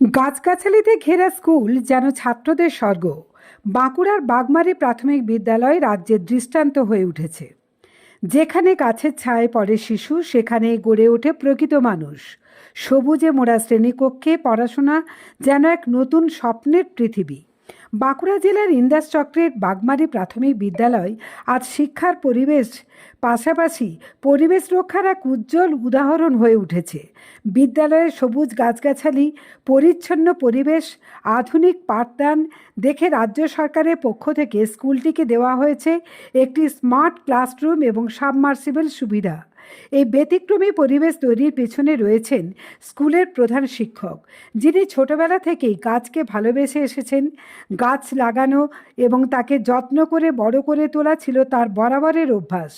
গাছগাছালিতে ঘেরা স্কুল যেন ছাত্রদের স্বর্গ। বাঁকুড়ার বাগমারি প্রাথমিক বিদ্যালয় রাজ্যের দৃষ্টান্ত হয়ে উঠেছে। যেখানে গাছের ছায় পড়ে শিশু সেখানে গড়ে ওঠে প্রকৃত মানুষ। সবুজে মোড়া শ্রেণীকক্ষে পড়াশোনা যেন এক নতুন স্বপ্নের পৃথিবী। বাঁকুড়া জেলার ইন্দাস চক্রের বাগমারি প্রাথমিক বিদ্যালয় আজ শিক্ষার পরিবেশ পাশাপাশি পরিবেশ রক্ষার এক উজ্জ্বল উদাহরণ হয়ে উঠেছে। বিদ্যালয়ের সবুজ গাছগাছালি, পরিচ্ছন্ন পরিবেশ, আধুনিক পাঠদান দেখে রাজ্য সরকারের পক্ষ থেকে স্কুলটিকে দেওয়া হয়েছে একটি স্মার্ট ক্লাসরুম এবং সাবমার্সিবল সুবিধা। এই ব্যতিক্রমী পরিবেশ তৈরির পেছনে রয়েছেন স্কুলের প্রধান শিক্ষক, যিনি ছোটবেলা থেকেই গাছকে ভালোবেসে এসেছেন। গাছ লাগানো এবং তাকে যত্ন করে বড় করে তোলা ছিল তার বরাবরের অভ্যাস।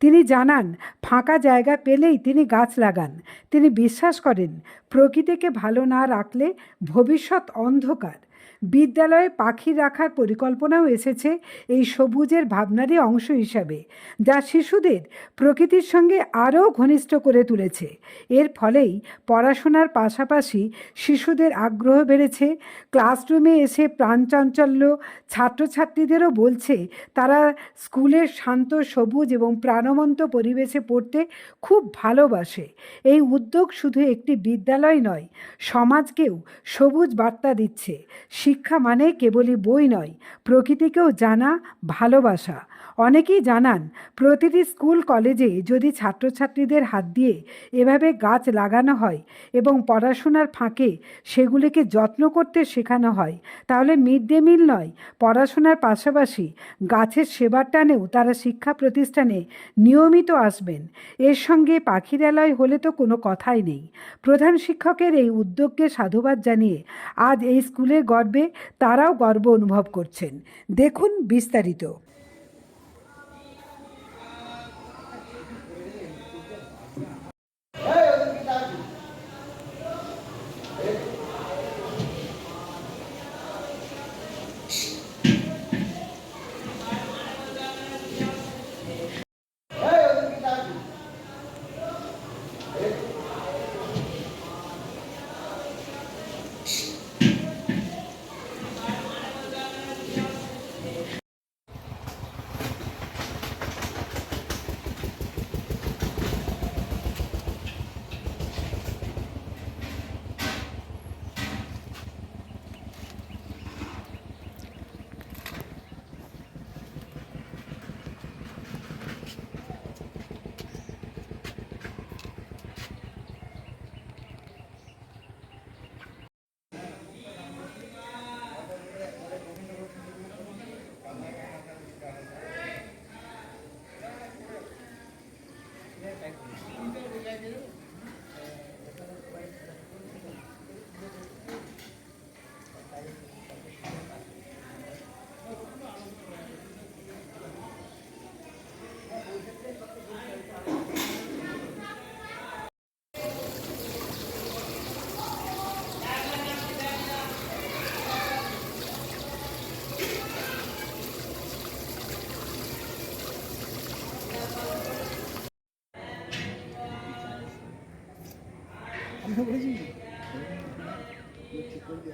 তিনি জানান, ফাঁকা জায়গা পেলেই তিনি গাছ লাগান। তিনি বিশ্বাস করেন, প্রকৃতিকে ভালো না রাখলে ভবিষ্যৎ অন্ধকার। বিদ্যালয়ে পাখি রাখার পরিকল্পনাও এসেছে এই সবুজের ভাবনারই অংশ হিসাবে, যা শিশুদের প্রকৃতির সঙ্গে আরও ঘনিষ্ঠ করে তুলেছে। এর ফলেই পড়াশোনার পাশাপাশি শিশুদের আগ্রহ বেড়েছে। ক্লাসরুমে এসে প্রাণচাঞ্চল্য ছাত্রছাত্রীদেরও বলছে, তারা স্কুলের শান্ত, সবুজ এবং প্রাণবন্ত পরিবেশে পড়তে খুব ভালোবাসে। এই উদ্যোগ শুধু একটি বিদ্যালয় নয়, সমাজকেও সবুজ বার্তা দিচ্ছে। শিক্ষা মানে কেবলই বই নয় প্রকৃতিকেও জানা ভালোবাসা। অনেকেই জানান, প্রতিটি স্কুল কলেজে যদি ছাত্রছাত্রীদের হাত দিয়ে এভাবে গাছ লাগানো হয় এবং পড়াশোনার ফাঁকে সেগুলিকে যত্ন করতে শেখানো হয়, তাহলে মিড ডে মিল নয়, পড়াশোনার পাশাপাশি গাছের সেবার টানেও তারা শিক্ষা প্রতিষ্ঠানে নিয়মিত আসবেন। এর সঙ্গে পাখিরালয় হলে তো কোনো কথাই নেই। প্রধান শিক্ষকের এই উদ্যোগকে সাধুবাদ জানিয়ে আজ এই স্কুলের গর্বে তারাও গর্ব অনুভব করছেন। দেখুন বিস্তারিত। 아버지. 이거 죽을 게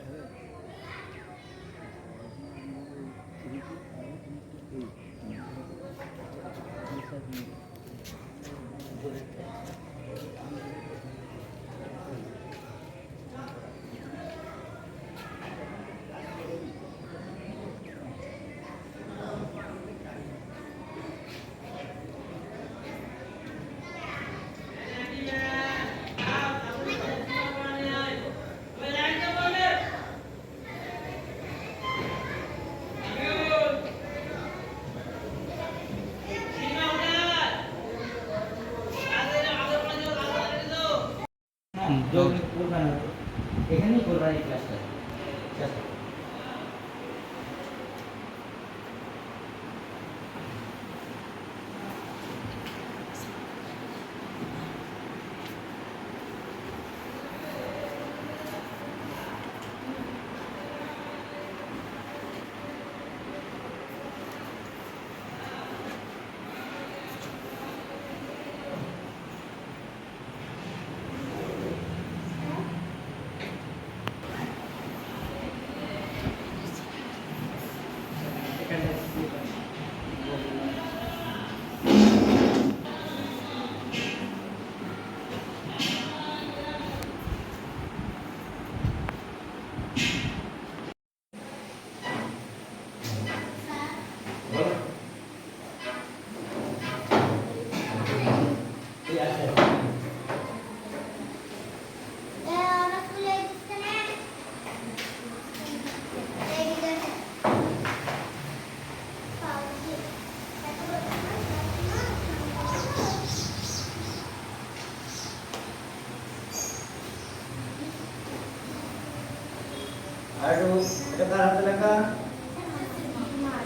কার হাতে লেখা।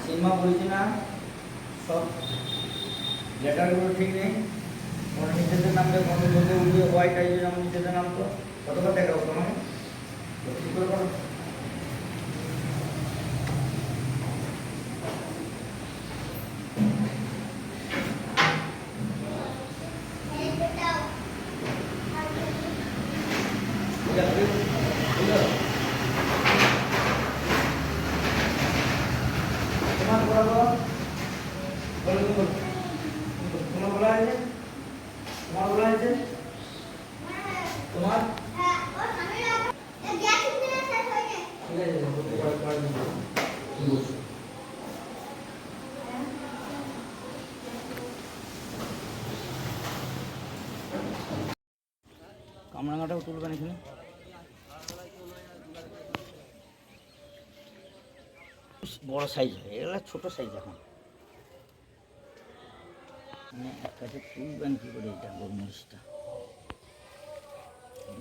সীমা বলছি না। সব লেটারগুলো ঠিক নেই। কোনো নিজেদের নাম দেয় কোনো বলতে উঠবে হোয়াইট আইজের নাম নিজেদের নাম তো। কতবার দেখাবো তোমাকে তো ঠিক করে করো ঠিক আছে ঠিক আছে তোমার বলো বলো বলো তোমার বলা আছে তোমার বলা আছে তোমার? কামরাঙাটাও তুলবেন এখানে? বড় সাইজ হয়, এগুলো ছোট সাইজ এখন। মানে এক কাছে তুলবেন কি করে এটা গোলমরিচটা দুটো পরটা ফাটিয়ে দিই তাহলে অনেক কিছু হয়ে যাবে ওই যে ওই জায়গায়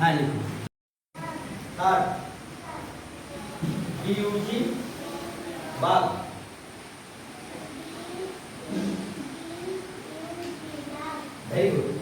লাগে হ্যাঁ লিখুন আর ইউজি বাঘ ভেরি গুড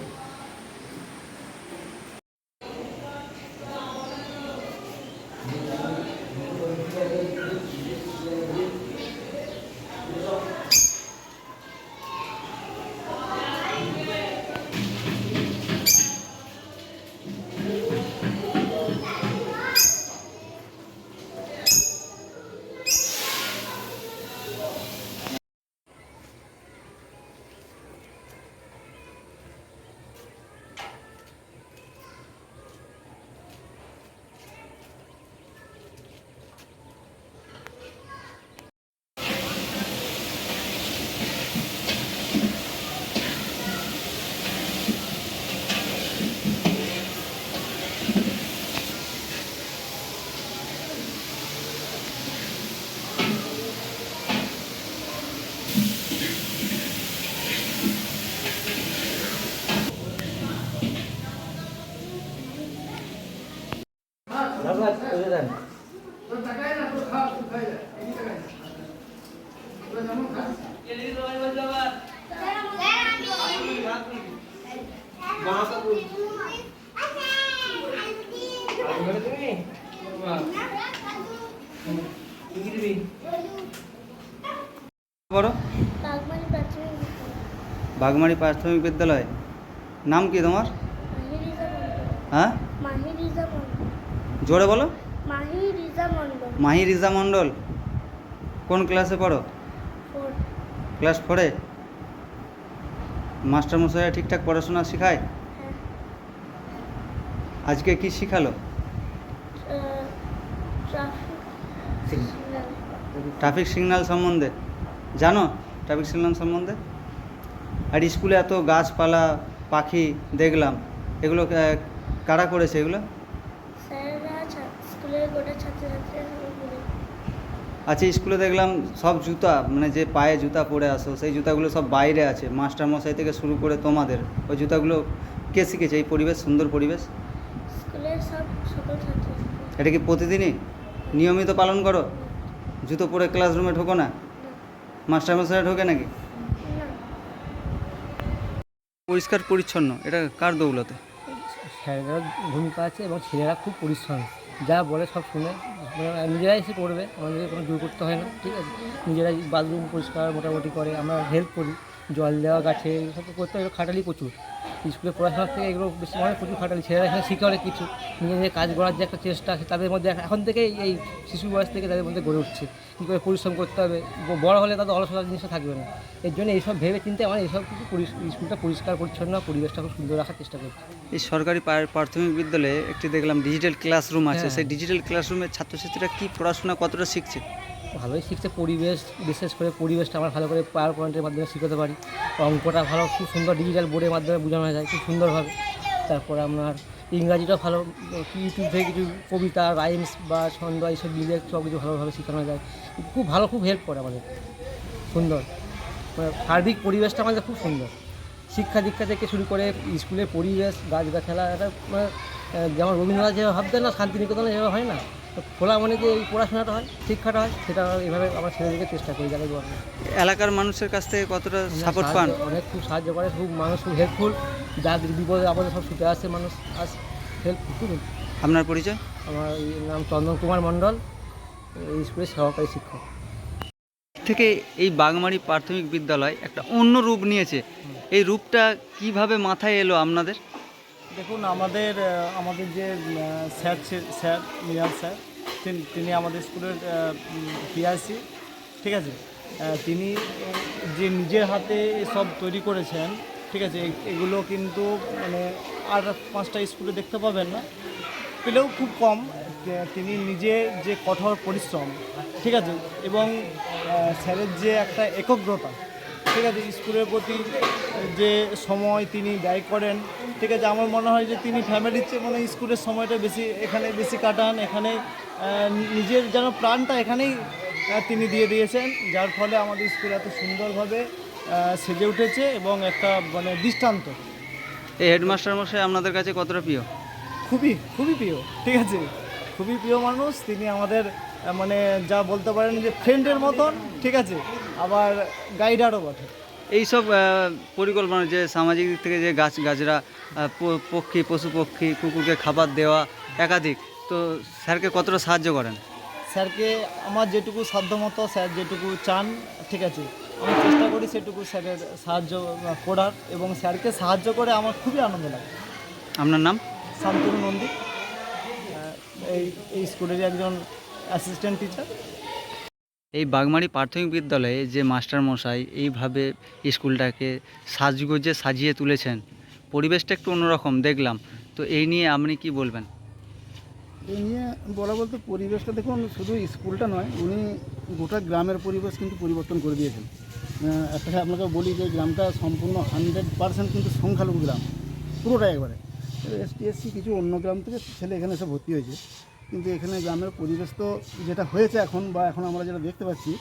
ধন্যবাদ করে দেন বড় বাগমানি প্রাথমিক বিদ্যালয় বাগমারি প্রাথমিক বিদ্যালয়। নাম কি তোমার? হ্যাঁ? জোরে বলো। মাহি রিজা মণ্ডল। কোন ক্লাসে পড়ো? ক্লাস ফোরে। মাস্টারমশাইরা ঠিকঠাক পড়াশোনা শেখায়? আজকে কি শিখালো? ট্রাফিক ট্রাফিক সিগন্যাল সম্বন্ধে। জানো ট্রাফিক সিগন্যাল সম্বন্ধে? আর স্কুলে এত গাছপালা পাখি দেখলাম। এগুলো কারা করেছে এগুলো? আচ্ছা স্কুলে দেখলাম সব জুতা মানে যে পায়ে জুতা পরে আসো সেই জুতাগুলো সব বাইরে আছে। মাস্টারমশাই থেকে শুরু করে তোমাদের ওই জুতাগুলো কে শিখেছে? এই পরিবেশ সুন্দর পরিবেশ? এটা কি প্রতিদিনই? নিয়মিত পালন করো? জুতো পরে ক্লাসরুমে ঢোকো না? মাস্টারমশাই ঢোকে নাকি? পরিষ্কার, পরিচ্ছন্ন? এটা কার দৌলতে? স্যারেরা ভূমিকা আছে এবং ছেলেরা খুব পরিশ্রম। যা বলে সব শুনে মানে নিজেরাই এসে করবে আমাদের কোনো দূর করতে হয় না, ঠিক আছে? নিজেরাই বাথরুম পরিষ্কার মোটামুটি করে, আমরা হেল্প করি। জল দেওয়া গাছে সব করতে হয়, খাটালি প্রচুর। স্কুলে পড়াশোনার থেকে এগুলো বেশি অনেক প্রচুর খাটালি ছেলেরা এখানে শিখে অনেক কিছু। নিজে নিজে কাজ করার যে একটা চেষ্টা আছে তাদের মধ্যে এখন থেকে এই শিশু বয়স থেকে তাদের মধ্যে গড়ে উঠছে। কী করে পরিশ্রম করতে হবে? বড় হলে তাদের অলসতা জিনিসটা থাকবে না। এর জন্য এইসব ভেবে চিন্তে আমার এইসব কিছু স্কুলটা পরিষ্কার পরিচ্ছন্ন পরিবেশটা খুব সুন্দর রাখার চেষ্টা করছি। এই সরকারি প্রাথমিক বিদ্যালয়ে একটি দেখলাম ডিজিটাল ক্লাসরুম আছে। হ্যাঁ। সেই ডিজিটাল ক্লাসরুমের ছাত্রছাত্রীরা কী পড়াশোনা কতটা শিখছে? ভালোই শিখছে পরিবেশ, বিশেষ করে পরিবেশটা আমরা ভালো করে পাওয়ার পয়েন্টের মাধ্যমে শিখাতে পারি। অঙ্কটা ভালো, খুব সুন্দর ডিজিটাল বোর্ডের মাধ্যমে বোঝানো যায়, খুব সুন্দরভাবে। তারপরে আপনার ইংরাজিটা ভালো ইউটিউব থেকে কিছু কবিতা রাইমস বা ছন্দ, এইসব মিলে সব কিছু ভালোভাবে শেখানো যায়। খুব ভালো, খুব হেল্প করে আমাদের। সুন্দর। মানে সার্বিক পরিবেশটা আমাদের খুব সুন্দর। শিক্ষা দীক্ষা থেকে শুরু করে স্কুলের পরিবেশ গাছগাছালা এটা মানে যেমন রবীন্দ্রনাথ যেভাবে ভাবতেন না, শান্তিনিকেতনে যেভাবে হয় না তো খোলা মানে যে এই পড়াশোনাটা হয় শিক্ষাটা হয় সেটা এভাবে আমরা ছেলেদেরকে চেষ্টা করি যাতে এলাকার মানুষের কাছ থেকে কতটা সাপোর্ট পান? অনেক খুব সাহায্য করে খুব মানুষ খুব হেল্পফুল যাদের বিপদে আপদে সব ছুটে আসে মানুষ আস হেল্প খুব আপনার পরিচয়? আমার নাম চন্দন কুমার মণ্ডল এই স্কুলের সহকারী শিক্ষক। থেকে এই বাগমারি প্রাথমিক বিদ্যালয় একটা অন্য রূপ নিয়েছে। এই রূপটা কীভাবে মাথায় এলো আপনাদের? দেখুন আমাদের আমাদের যে স্যার ছি- স্যার মিয়াল স্যার তিনি আমাদের স্কুলের পিআইসি ঠিক আছে? তিনি যে নিজের হাতে সব তৈরি করেছেন, ঠিক আছে এগুলো কিন্তু মানে আর পাঁচটা স্কুলে দেখতে পাবেন না। পেলেও খুব কম তিনি নিজে যে কঠোর পরিশ্রম, ঠিক আছে? এবং স্যারের যে একটা একগ্রতা ঠিক আছে স্কুলের প্রতি যে সময় তিনি ব্যয় করেন ঠিক আছে আমার মনে হয় যে তিনি ফ্যামিলির চেয়ে মানে স্কুলের সময়টা বেশি এখানে বেশি কাটান এখানে নিজের যেন প্রাণটা এখানেই তিনি দিয়ে দিয়েছেন যার ফলে আমাদের স্কুল এত সুন্দরভাবে সেজে উঠেছে এবং একটা মানে দৃষ্টান্ত। এই হেডমাস্টার মশাই আপনাদের কাছে কতটা প্রিয়? খুবই খুবই প্রিয় ঠিক আছে খুবই প্রিয় মানুষ তিনি আমাদের মানে যা বলতে পারেন যে ফ্রেন্ডের মতন ঠিক আছে? আবার গাইডারও বটে। এইসব পরিকল্পনা যে সামাজিক দিক থেকে যে গাছ গাছরা পক্ষী পশু পক্ষী কুকুরকে খাবার দেওয়া একাধিক তো স্যারকে কতটা সাহায্য করেন? স্যারকে আমার যেটুকু সাধ্যমতো স্যার যেটুকু চান ঠিক আছে? আমি চেষ্টা করি সেটুকু স্যারের সাহায্য করার এবং স্যারকে সাহায্য করে আমার খুবই আনন্দ লাগে। আপনার নাম? শান্তনু নন্দী। এই এই স্কুলেরই একজন অ্যাসিস্ট্যান্ট টিচার এই বাগমারি প্রাথমিক বিদ্যালয়ে যে মাস্টার মশাই এইভাবে স্কুলটাকে সাজগোজে সাজিয়ে তুলেছেন পরিবেশটা একটু অন্যরকম দেখলাম। তো এই নিয়ে আপনি কি বলবেন? এই নিয়ে বলা বলতে পরিবেশটা দেখুন শুধু স্কুলটা নয় উনি গোটা গ্রামের পরিবেশ কিন্তু পরিবর্তন করে দিয়েছেন। একটা আপনাকে বলি যে গ্রামটা সম্পূর্ণ হান্ড্রেড পার্সেন্ট কিন্তু সংখ্যালঘু গ্রাম পুরোটাই একবারে। এসটি এসসি কিছু অন্য গ্রাম থেকে ছেলে এখানে এসে ভর্তি হয়েছে। কিন্তু এখানে গ্রামের পরিবেশ তো যেটা হয়েছে এখন বা এখন আমরা যেটা দেখতে পাচ্ছি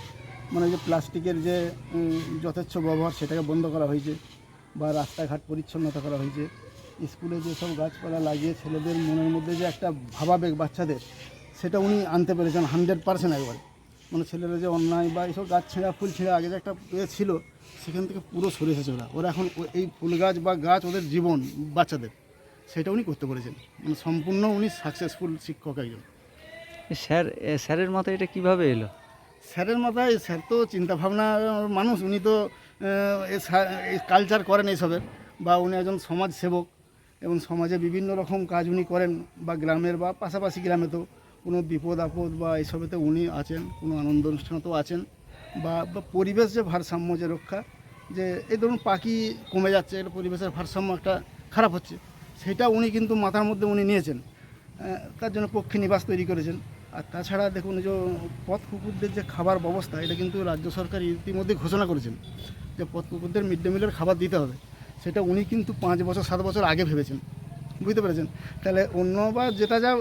মানে যে প্লাস্টিকের যে যথেচ্ছ ব্যবহার সেটাকে বন্ধ করা হয়েছে বা রাস্তাঘাট পরিচ্ছন্নতা করা হয়েছে। স্কুলে যেসব গাছপালা লাগিয়ে ছেলেদের মনের মধ্যে যে একটা ভাবাবেগ বাচ্চাদের, সেটা উনি আনতে পেরেছেন হান্ড্রেড পার্সেন্ট একবারে। মানে ছেলেরা যে অন্যায় বা এইসব গাছ ছেঁড়া, ফুল ছেঁড়া আগে যে একটা এ ছিল, সেখান থেকে পুরো সরে এসেছে ওরা। ওরা এখন এই ফুল গাছ বা গাছ ওদের জীবন, বাচ্চাদের। সেটা উনি করতে পেরেছেন মানে সম্পূর্ণ উনি সাকসেসফুল শিক্ষক একজন। স্যার স্যারের মাথায় এটা কীভাবে এলো? স্যারের মাথায় স্যার তো চিন্তাভাবনার মানুষ উনি তো কালচার করেন এইসবের বা উনি একজন সমাজ সেবক এবং সমাজে বিভিন্ন রকম কাজ উনি করেন বা গ্রামের বা পাশাপাশি গ্রামে তো কোনো বিপদ আপদ বা এইসবেতে উনি আছেন কোনো আনন্দ অনুষ্ঠানেতেও আছেন বা বা পরিবেশ যে ভারসাম্য যে রক্ষা যে এই ধরুন পাখি কমে যাচ্ছে এটা পরিবেশের ভারসাম্য একটা খারাপ হচ্ছে। সেটা উনি কিন্তু মাথার মধ্যে উনি নিয়েছেন। তার জন্য পক্ষী নিবাস তৈরি করেছেন। আর তাছাড়া দেখুন যে পথ কুকুরদের যে খাবার ব্যবস্থা, এটা কিন্তু রাজ্য সরকার ইতিমধ্যে ঘোষণা করেছেন যে পথ কুকুরদের মিড ডে মিলের খাবার দিতে হবে। সেটা উনি কিন্তু পাঁচ বছর, সাত বছর আগে ভেবেছেন। বুঝতে পেরেছেন? তাহলে অন্য বা যেটা যা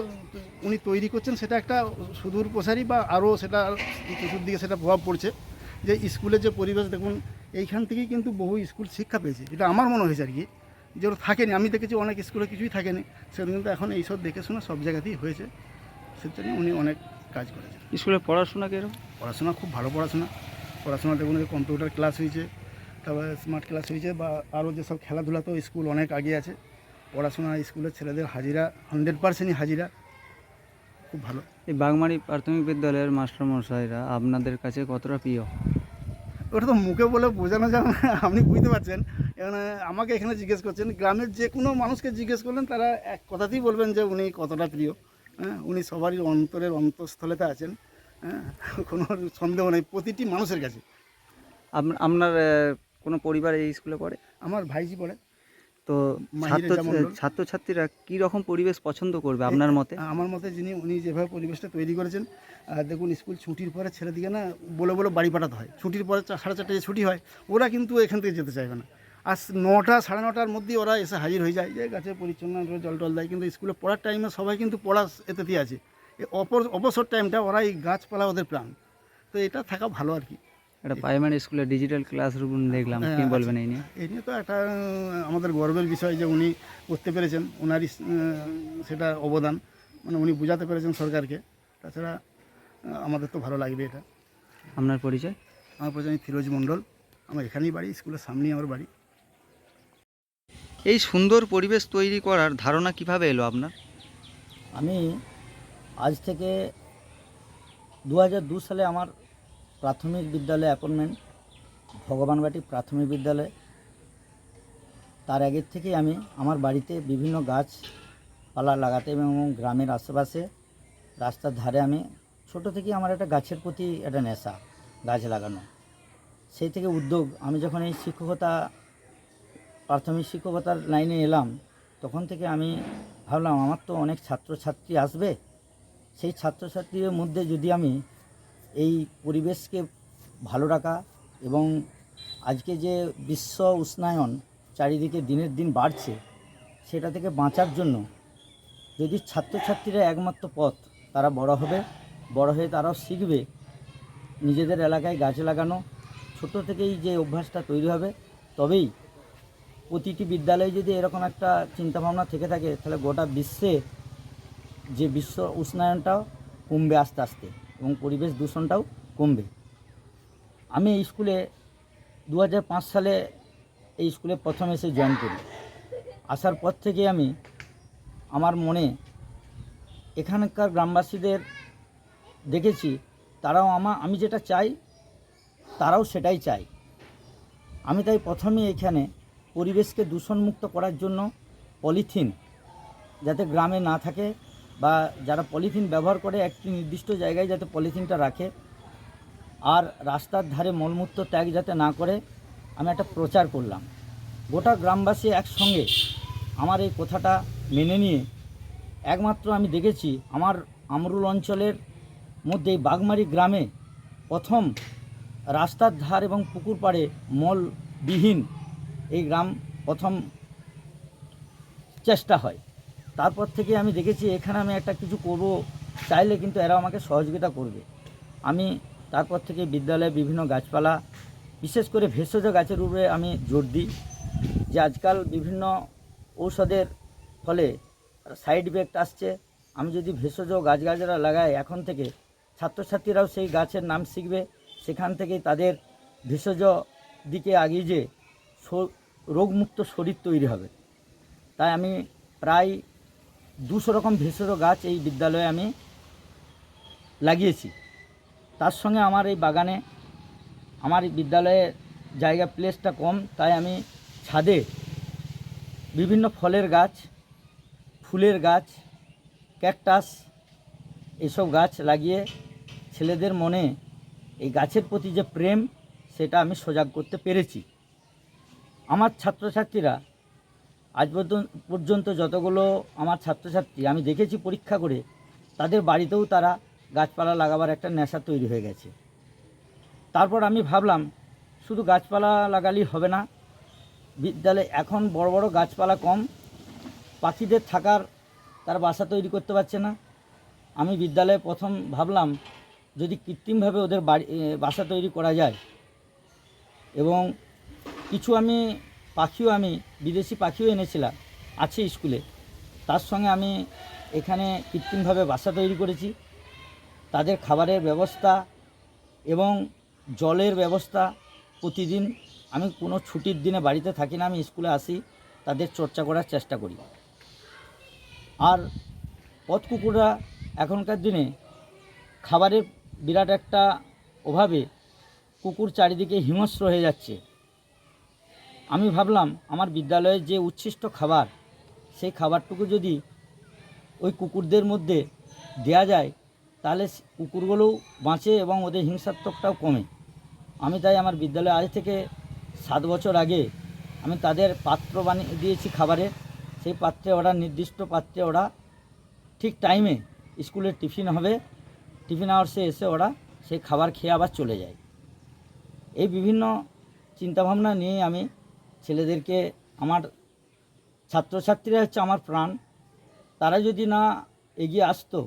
উনি তৈরি করছেন, সেটা একটা সুদূর প্রসারী বা আরও সেটা কিছুর দিকে সেটা প্রভাব পড়ছে। যে স্কুলের যে পরিবেশ, দেখুন, এইখান থেকেই কিন্তু বহু স্কুল শিক্ষা পেয়েছে। এটা আমার মনে হয়েছে আর কি। যেগুলো থাকেনি আমি দেখেছি অনেক স্কুলে কিছুই থাকেনি। সেগুলো কিন্তু এখন এইসব দেখে শুনে সব জায়গাতেই হয়েছে। সেজন্য উনি অনেক কাজ করেছেন। স্কুলে পড়াশোনা কীরকম? পড়াশোনা খুব ভালো পড়াশোনা। পড়াশোনা দেখুন কম্পিউটার ক্লাস হয়েছে তারপরে স্মার্ট ক্লাস হয়েছে বা আরও যেসব খেলাধুলা তো স্কুল অনেক আগে আছে। পড়াশোনা স্কুলের ছেলেদের হাজিরা হান্ড্রেড পার্সেন্টই হাজিরা। খুব ভালো। এই বাগমারি প্রাথমিক বিদ্যালয়ের মাস্টারমশাইরা আপনাদের কাছে কতটা প্রিয়? ওটা তো মুখে বলে বোঝানো যাবে না আপনি বুঝতে পারছেন। এখানে আমাকে এখানে জিজ্ঞেস করছেন গ্রামের যে কোনো মানুষকে জিজ্ঞেস করলেন তারা এক কথাতেই বলবেন যে উনি কতটা প্রিয়। হ্যাঁ উনি সবারই অন্তরের অন্তঃস্থলেতে আছেন। হ্যাঁ কোনো সন্দেহ নেই প্রতিটি মানুষের কাছে। আপনার কোনো পরিবার এই স্কুলে পড়ে? আমার ভাইজি পড়ে। তো ছাত্র। ছাত্রছাত্রীরা কী রকম পরিবেশ পছন্দ করবে আপনার মতে? আমার মতে যিনি উনি যেভাবে পরিবেশটা তৈরি করেছেন আর দেখুন স্কুল ছুটির পরে ছেলেদিকে না বলে বলে বাড়ি পাঠাতে হয়। ছুটির পরে সাড়ে চারটে যে ছুটি হয় ওরা কিন্তু এখান থেকে যেতে চাইবে না। আর নটা সাড়ে নটার মধ্যেই ওরা এসে হাজির হয়ে যায় যে গাছে পরিচ্ছন্ন জল টল দেয় কিন্তু স্কুলে পড়ার টাইমে সবাই কিন্তু পড়া এতেতেই আছে। অপর অবসর টাইমটা ওরা এই গাছপালা ওদের প্রাণ। তো এটা থাকা ভালো আর কি। একটা প্রাইমারি স্কুলে ডিজিটাল ক্লাসরুম দেখলাম কি হ্যাঁ, বলবেন এই নিয়ে? এই নিয়ে তো একটা আমাদের গর্বের বিষয় যে উনি করতে পেরেছেন ওনারই সেটা অবদান মানে উনি বোঝাতে পেরেছেন সরকারকে। তাছাড়া আমাদের তো ভালো লাগবে এটা। আপনার পরিচয়? আমার পরিচয় আমি ফিরোজ মণ্ডল। আমার এখানেই বাড়ি স্কুলের সামনেই আমার বাড়ি। এই সুন্দর পরিবেশ তৈরি করার ধারণা কীভাবে এলো আপনার? আমি আজ থেকে দু সালে আমার প্রাথমিক বিদ্যালয়ে অ্যাপয়েন্টমেন্ট ভগবানবাটি প্রাথমিক বিদ্যালয়। তার আগের থেকেই আমি আমার বাড়িতে বিভিন্ন গাছপালা লাগাতে এবং গ্রামের আশেপাশে রাস্তার ধারে আমি ছোট থেকেই আমার একটা গাছের প্রতি একটা নেশা, গাছ লাগানো। সেই থেকে উদ্যোগ, আমি যখন এই শিক্ষকতা, প্রাথমিক শিক্ষকতার লাইনে এলাম, তখন থেকে আমি ভাবলাম, আমার তো অনেক ছাত্রছাত্রী আসবে। সেই ছাত্রছাত্রীদের মধ্যে যদি আমি এই পরিবেশকে ভালো রাখা এবং আজকে যে বিশ্ব উষ্ণায়ন চারিদিকে দিনের দিন বাড়ছে, সেটা থেকে বাঁচার জন্য যদি ছাত্রছাত্রীরা একমাত্র পথ, তারা বড় হবে, বড় হয়ে তারাও শিখবে নিজেদের এলাকায় গাছ লাগানো, ছোট থেকেই যে অভ্যাসটা তৈরি হবে, তবেই প্রতিটি বিদ্যালয়ে যদি এরকম একটা চিন্তাভাবনা থেকে থাকে, তাহলে গোটা বিশ্বে যে বিশ্ব উষ্ণায়নটাও কমবে আস্তে আস্তে। এবং পরিবেশ দূষণটাও কমবে। আমি এই স্কুলে দু হাজার পাঁচ সালে এই স্কুলে প্রথম এসে জয়েন করি। আসার পর থেকে আমি, আমার মনে এখানকার গ্রামবাসীদের দেখেছি, তারাও আমা, আমি যেটা চাই, তারাও সেটাই চাই আমি তাই প্রথমে এখানে পরিবেশকে দূষণমুক্ত করার জন্য পলিথিন যাতে গ্রামে না থাকে বা যারা পলিথিন ব্যবহার করে একটি নির্দিষ্ট জায়গায় যাতে পলিথিনটা রাখে আর রাস্তার ধারে মলমূত্র ত্যাগ যাতে না করে, আমি একটা প্রচার করলাম। গোটা গ্রামবাসী একসঙ্গে আমার এই কথাটা মেনে নিয়ে একমাত্র আমি দেখেছি আমার আমরুল অঞ্চলের মধ্যে এই বাগমারি গ্রামে প্রথম রাস্তার ধার এবং পুকুর পাড়ে মলবিহীন এই গ্রাম প্রথম চেষ্টা হয়। তারপর থেকে আমি দেখেছি এখানে আমি একটা কিছু করব, চাইলে কিন্তু এরা আমাকে সহযোগিতা করবে। আমি তারপর থেকে বিদ্যালয়ে বিভিন্ন গাছপালা, বিশেষ করে ভেষজ গাছের উপরে আমি জোর দিই, যে আজকাল বিভিন্ন ঔষধের ফলে সাইড ইফেক্ট আসছে। আমি যদি ভেষজ গাছগাছরা লাগাই, এখন থেকে ছাত্রছাত্রীরাও সেই গাছের নাম শিখবে। সেখান থেকেই তাদের ভেষজ দিকে আগিয়ে যে রোগমুক্ত শরীর তৈরি হবে। তাই আমি প্রায় দুশো রকম ভেষজ গাছ এই বিদ্যালয়ে আমি লাগিয়েছি। তার সঙ্গে আমার এই বাগানে আমার বিদ্যালয়ে জায়গা প্লেসটা কম, তাই আমি ছাদে বিভিন্ন ফলের গাছ, ফুলের গাছ ক্যাকটাস এসব গাছ লাগিয়ে ছেলেদের মনে এই গাছের প্রতি যে প্রেম, সেটা আমি সজাগ করতে পেরেছি। আমার ছাত্রছাত্রীরা আজ পর্যন্ত যতগুলো আমার ছাত্রছাত্রী, আমি দেখেছি পরীক্ষা করে, তাদের বাড়িতেও তারা গাছপালা লাগাবার একটা নেশা তৈরি হয়ে গেছে। তারপর আমি ভাবলাম, শুধু গাছপালা লাগালেই হবে না, বিদ্যালয়ে এখন বড় বড় গাছপালা কম, পাখিদের থাকার তার বাসা তৈরি করতে পারছে না। আমি বিদ্যালয়ে প্রথম ভাবলাম, যদি কৃত্রিমভাবে ওদের বাড়ি বাসা তৈরি করা যায়। এবং কিছু আমি পাখিও আমি, বিদেশি পাখিও এনেছিলাম, আছে স্কুলে। তার সঙ্গে আমি এখানে কৃত্রিমভাবে বাসা তৈরি করেছি। তাদের খাবারের ব্যবস্থা এবং জলের ব্যবস্থা প্রতিদিন। আমি কোনো ছুটির দিনে বাড়িতে থাকি না, আমি স্কুলে আসি, তাদের চর্চা করার চেষ্টা করি। আর পথ কুকুররা এখনকার দিনে খাবারের বিরাট একটা অভাবে কুকুর চারিদিকে হিংস্র হয়ে যাচ্ছে। আমি ভাবলাম আমার বিদ্যালয়ের যে উচ্ছিষ্ট খাবার, সেই খাবারটুকু যদি ওই কুকুরদের মধ্যে দেয়া যায়, তাহলে কুকুরগুলোও বাঁচে এবং ওদের হিংসাত্মকটাও কমে। আমি তাই আমার বিদ্যালয়ে আজ থেকে সাত বছর আগে আমি তাদের পাত্র বানিয়ে দিয়েছি খাবারের সেই পাত্রে ওরা, নির্দিষ্ট পাত্রে ওরা ঠিক টাইমে স্কুলের টিফিন হবে। টিফিন আওয়ার্সে এসে ওরা সেই খাবার খেয়ে আবার চলে যায়। এই বিভিন্ন চিন্তাভাবনা নিয়ে আমি ছেলেদেরকে আমার ছাত্রছাত্রীরা হচ্ছে আমার প্রাণ। তারা যদি না এগিয়ে আসতো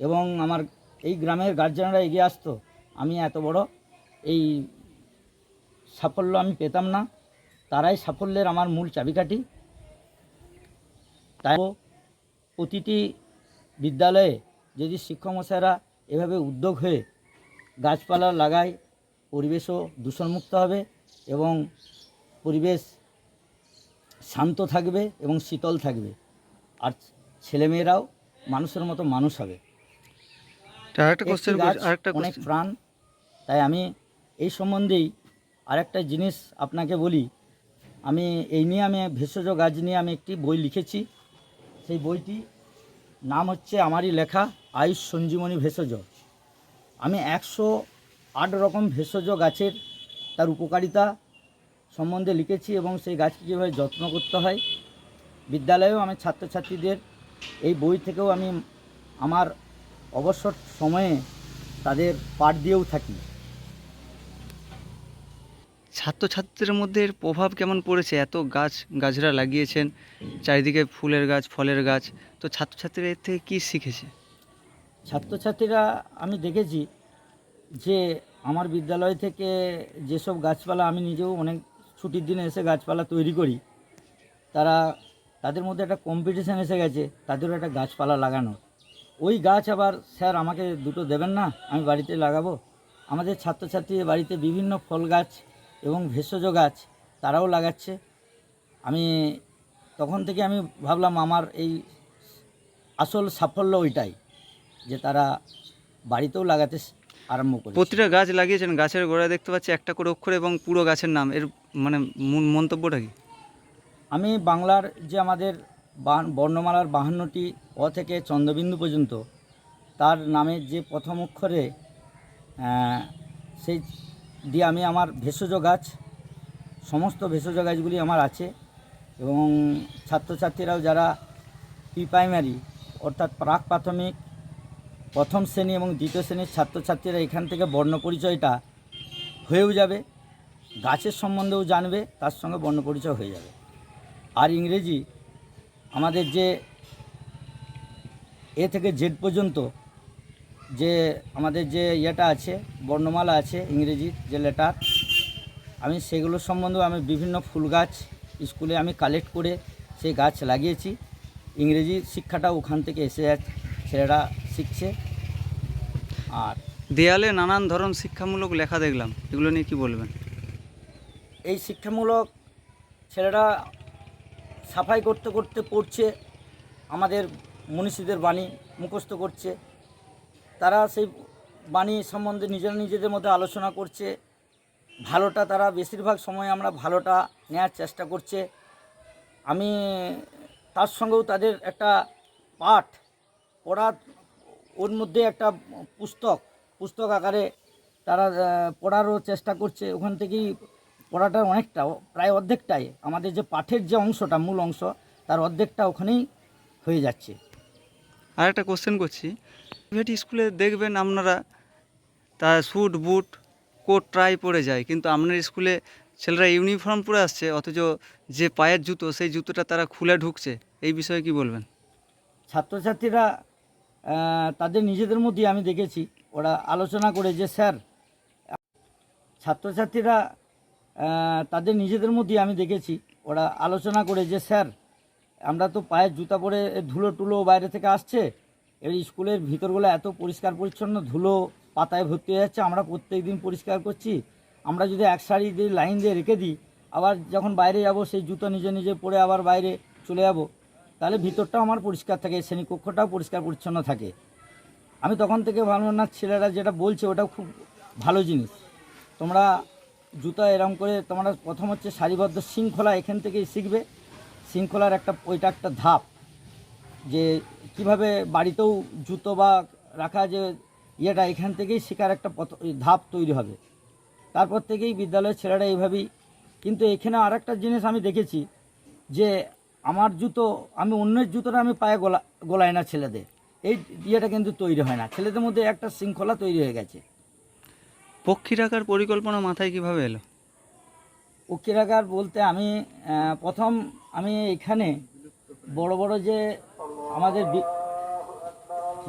এবং আমার এই গ্রামের গার্জেনরা এগিয়ে আসতো, আমি এত বড় এই সাফল্য আমি পেতাম না। তারাই সাফল্যের আমার মূল চাবিকাঠি। তাই প্রতিটি বিদ্যালয়ে যদি শিক্ষকমশাইরা এভাবে উদ্যোগ হয়ে গাছপালা লাগায়, পরিবেশও দূষণমুক্ত হবে এবং পরিবেশ শান্ত থাকবে এবং শীতল থাকবে। আর ছেলেমেয়েরাও মানুষের মতো মানুষ হবে। অনেক প্রাণ। তাই আমি এই সম্বন্ধেই আরেকটা জিনিস আপনাকে বলি। আমি এই নিয়ে আমি ভেষজ গাছ নিয়ে আমি একটি বই লিখেছি। সেই বইটি নাম হচ্ছে আমারই লেখা আয়ুষ সঞ্জীবনী ভেষজ। আমি একশো আট রকম ভেষজ গাছের তার উপকারিতা সম্বন্ধে লিখেছি এবং সেই গাছকে কীভাবে যত্ন করতে হয়। বিদ্যালয়েও আমি ছাত্রছাত্রীদের এই বই থেকেও আমি আমার অবসর সময়ে তাদের পাঠ দিয়েও থাকি। ছাত্রছাত্রীদের মধ্যে এর প্রভাব কেমন পড়েছে? এত গাছ গাছরা লাগিয়েছেন চারিদিকে ফুলের গাছ ফলের গাছ তো ছাত্রছাত্রীরা এর থেকে কী শিখেছে? ছাত্রছাত্রীরা আমি দেখেছি যে আমার বিদ্যালয় থেকে যেসব গাছপালা আমি নিজেও অনেক ছুটির দিনে এসে গাছপালা তৈরি করি। তারা, তাদের মধ্যে একটা কম্পিটিশান এসে গেছে, তাদেরও একটা গাছপালা লাগানোর ওই গাছ আবার, স্যার, আমাকে দুটো দেবেন না? আমি বাড়িতে লাগাবো? আমাদের ছাত্রছাত্রী বাড়িতে বিভিন্ন ফল গাছ এবং ভেষজ গাছ তারাও লাগাচ্ছে। আমি, তখন থেকে আমি ভাবলাম, আমার এই আসল সাফল্য ওইটাই, যে তারা বাড়িতেও লাগাতে আরম্ভ করে প্রতিটা গাছ লাগিয়েছেন গাছের গোড়ায় দেখতে পাচ্ছি একটা করে অক্ষর এবং পুরো গাছের নাম। এর মানে মূল মন্তব্যটা কি? আমি বাংলার যে আমাদের বর্ণমালার বাহান্নটি অ থেকে চন্দ্রবিন্দু পর্যন্ত তার নামে যে প্রথম অক্ষরে সেই দিয়ে আমি আমার ভেষজ গাছ সমস্ত ভেষজ গাছগুলি আমার আছে এবং ছাত্রছাত্রীরাও যারা প্রি প্রাইমারি অর্থাৎ প্রাক প্রাথমিক প্রথম শ্রেণি এবং দ্বিতীয় শ্রেণির ছাত্রছাত্রীরা এখান থেকে বর্ণ পরিচয়টা হয়েও যাবে, গাছের সম্বন্ধেও জানবে, তার সঙ্গে বর্ণ পরিচয় হয়ে যাবে। আর ইংরেজি আমাদের যে এ থেকে জেড পর্যন্ত যে আমাদের যে ইয়েটা আছে, বর্ণমালা আছে, ইংরেজির যে লেটার, আমি সেগুলোর সম্বন্ধেও আমি বিভিন্ন ফুল গাছ স্কুলে আমি কালেক্ট করে সেই গাছ লাগিয়েছি। ইংরেজি শিক্ষাটা ওখান থেকে এসে ছেলেরা শিখছে। আর দেয়ালে নানান ধরন শিক্ষামূলক লেখা দেখলাম। এগুলো নিয়ে কি বলবেন? এই শিক্ষামূলক ছেলেরা সাফাই করতে করতে পড়ছে আমাদের মনীষীদের বাণী মুখস্থ করছে। তারা সেই বাণী সম্বন্ধে নিজেরা নিজেদের মধ্যে আলোচনা করছে। ভালোটা তারা বেশিরভাগ সময় আমরা ভালোটা নেওয়ার চেষ্টা করছে। আমি তার সঙ্গেও তাদের একটা পাঠ পড়া ওর মধ্যে একটা পুস্তক পুস্তক আকারে তারা পড়ারও চেষ্টা করছে। ওখান থেকেই পড়াটা অনেকটা প্রায় অর্ধেকটাই। আমাদের যে পাঠের যে অংশটা মূল অংশ তার অর্ধেকটা ওখানেই হয়ে যাচ্ছে। আর একটা কোশ্চেন করছি। প্রাইভেট স্কুলে দেখবেন আপনারা তা স্যুট বুট কোট ট্রাই পরে যায়। কিন্তু আপনার স্কুলে ছেলেরা ইউনিফর্ম পরে আসছে অথচ যে পায়ের জুতো সেই জুতোটা তারা খুলে ঢুকছে। এই বিষয়ে কি বলবেন? ছাত্রছাত্রীরা তাদের নিজেদের মধ্যেই আমি দেখেছি। ওরা আলোচনা করে যে, স্যার, ছাত্রছাত্রীরা তাদের নিজেদের মধ্যেই আমি দেখেছি। ওরা আলোচনা করে যে, স্যার, আমরা তো পায়ের জুতা পরে ধুলো টুলো বাইরে থেকে আসছে। এবার স্কুলের ভিতরগুলো এত পরিষ্কার পরিচ্ছন্ন, ধুলো পাতায় ভর্তি হয়ে যাচ্ছে। আমরা প্রত্যেক দিন পরিষ্কার করছি। আমরা যদি এক সারি দিয়ে লাইন দিয়ে রেখে দিই, আবার যখন বাইরে যাব, সেই জুতো নিজে নিজে পরে আবার বাইরে চলে যাব। তাহলে ভিতরটাও আমার পরিষ্কার থাকে, শ্রেণীকক্ষটাও পরিষ্কার পরিচ্ছন্ন থাকে। আমি তখন থেকে ভাবলাম না ছেলেরা যেটা বলছে ওটাও খুব ভালো জিনিস। তোমরা জুতো এরম করে, তোমরা প্রথম হচ্ছে সারিবদ্ধ শৃঙ্খলা এখান থেকেই শিখবে। শৃঙ্খলার একটা, ওইটা একটা ধাপ। যে কীভাবে বাড়িতেও জুতো বা রাখা যে ইয়েটা এখান থেকেই শেখার একটা পথ- ধাপ তৈরি হবে। তারপর থেকেই বিদ্যালয়ের ছেলেরা এইভাবেই। কিন্তু এখানে আর একটা জিনিস আমি দেখেছি যে আমার জুতো আমি অন্যের জুতোটা আমি পায়ে গোলা গোলাই না ছেলেদের। এই ইয়েটা কিন্তু তৈরি হয় না। ছেলেদের মধ্যে একটা শৃঙ্খলা তৈরি হয়ে গেছে। পক্ষী রাখার পরিকল্পনা মাথায় কীভাবে এলো? উকিরাগার বলতে আমি প্রথম আমি এখানে বড় বড় যে আমাদের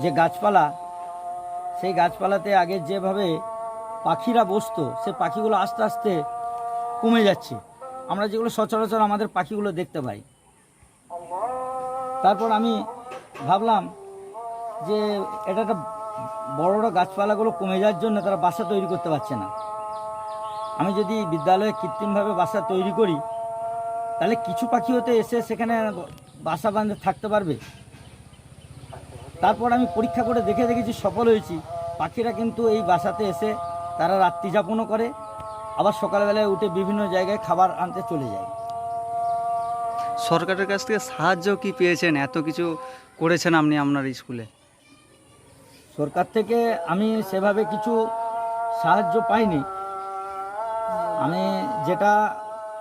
যে গাছপালা সেই গাছপালাতে আগে যেভাবে পাখিরা বসতো সে পাখিগুলো আস্তে আস্তে কমে যাচ্ছে। আমরা যেগুলো সচরাচর আমাদের পাখিগুলো দেখতে পাই। তারপর আমি ভাবলাম যে এটা একটা বড় বড় গাছপালাগুলো কমে যাওয়ার জন্য তারা বাসা তৈরি করতে পারছে না। আমি যদি বিদ্যালয়ে কৃত্রিমভাবে বাসা তৈরি করি, তাহলে কিছু পাখি হতে এসে সেখানে বাসা বাঁধে, থাকতে পারবে? তারপর আমি পরীক্ষা করে দেখে দেখেছি সফল হয়েছি। পাখিরা কিন্তু এই বাসাতে এসে তারা রাত্রি যাপনও করে, আবার সকালবেলায় উঠে বিভিন্ন জায়গায় খাবার আনতে চলে যায়। সরকারের কাছ থেকে সাহায্য কি পেয়েছেন? এত কিছু করেছেন আপনি আপনার স্কুলে? সরকার থেকে আমি সেভাবে কিছু সাহায্য পাইনি। আমি যেটা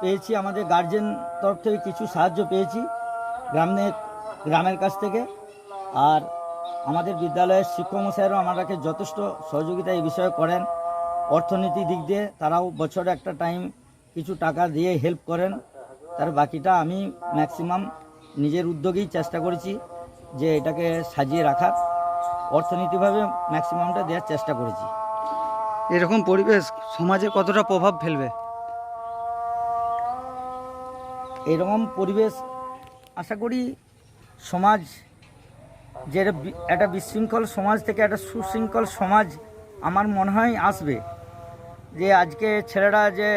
পেয়েছি, আমাদের গার্জেন তরফ থেকে কিছু সাহায্য পেয়েছি গ্রামের গ্রামের কাছ থেকে। আর আমাদের বিদ্যালয়ের শিক্ষক মশাইরাও আমাদেরকে যথেষ্ট সহযোগিতা এই বিষয়ে করেন। অর্থনীতি দিক দিয়ে তারাও বছরে একটা টাইম কিছু টাকা দিয়ে হেল্প করেন। তার বাকিটা আমি ম্যাক্সিমাম নিজের উদ্যোগেই চেষ্টা করেছি যে এটাকে সাজিয়ে রাখার। অর্থনীতিভাবে ম্যাক্সিমামটা দেওয়ার চেষ্টা করেছি। এরকম পরিবেশ সমাজে কতটা প্রভাব ফেলবে? এরকম পরিবেশ আশা করি সমাজ যে একটা একটা বিশৃঙ্খল সমাজ থেকে একটা সুশৃঙ্খল সমাজ আমার মনে হয় আসবে। যে আজকে ছেলেরা যে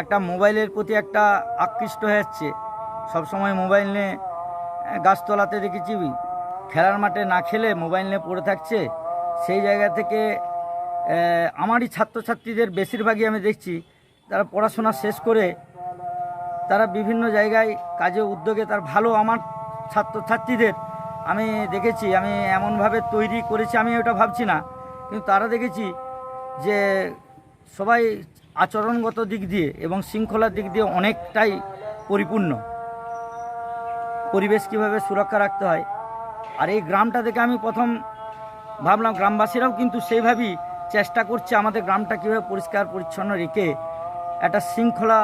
একটা মোবাইলের প্রতি একটা আকৃষ্ট হয়ে যাচ্ছে। সবসময় মোবাইল নিয়ে গাছতলাতে দেখেছি, খেলার মাঠে না খেলে মোবাইল নিয়ে পড়ে থাকছে। সেই জায়গা থেকে আমারই ছাত্রছাত্রীদের বেশিরভাগই আমি দেখছি, তারা পড়াশোনা শেষ করে তারা বিভিন্ন জায়গায় কাজে উদ্যোগে, তার ভালো আমার ছাত্রছাত্রীদের আমি দেখেছি, আমি এমনভাবে তৈরি করেছি, আমি ওটা ভাবছি না। কিন্তু তারা দেখেছি যে সবাই আচরণগত দিক দিয়ে এবং শৃঙ্খলার দিক দিয়ে অনেকটাই পরিপূর্ণ। পরিবেশ কীভাবে সুরক্ষা রাখতে হয়? আর এই গ্রামটা থেকে আমি প্রথম ভাবলাম, গ্রামবাসীরাও কিন্তু সেইভাবেই চেষ্টা করছে আমাদের গ্রামটা কীভাবে পরিষ্কার পরিচ্ছন্ন রেখে একটা শৃঙ্খলা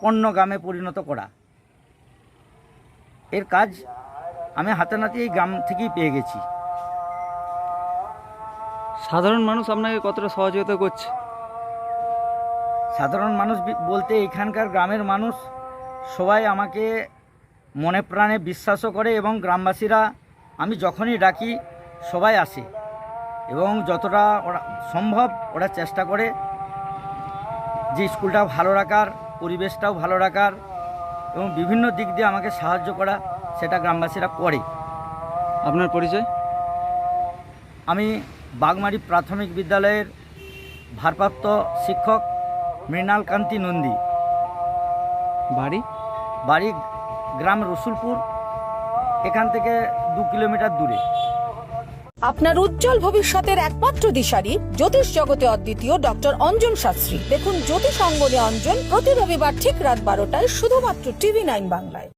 পণ্য গ্রামে পরিণত করা। এর কাজ আমি হাতে নাতে এই গ্রাম থেকেই পেয়ে গেছি। সাধারণ মানুষ আপনাকে কতটা সহযোগিতা করছে? সাধারণ মানুষ বলতে এখানকার গ্রামের মানুষ সবাই আমাকে মনে প্রাণে বিশ্বাসও করে এবং গ্রামবাসীরা আমি যখনই ডাকি সবাই আসে এবং যতটা ওরা সম্ভব ওরা চেষ্টা করে যে স্কুলটাও ভালো রাখার পরিবেশটাও ভালো রাখার এবং বিভিন্ন দিক দিয়ে আমাকে সাহায্য করা সেটা গ্রামবাসীরা করে। আপনার পরিচয়? আমি বাগমারি প্রাথমিক বিদ্যালয়ের ভারপ্রাপ্ত শিক্ষক মৃণাল কান্তি নন্দী। বাড়ি? বাড়ি গ্রাম রসুলপুর এখান থেকে দু কিলোমিটার দূরে। আপনার উজ্জ্বল ভবিষ্যতের একমাত্র দিশারি জ্যোতিষ জগতে অদ্বিতীয় ডক্টর অঞ্জন শাস্ত্রী। দেখুন জ্যোতিষ অঙ্গনে অঞ্জন প্রতি রবিবার ঠিক রাত বারোটায় শুধুমাত্র টিভি নাইন বাংলায়।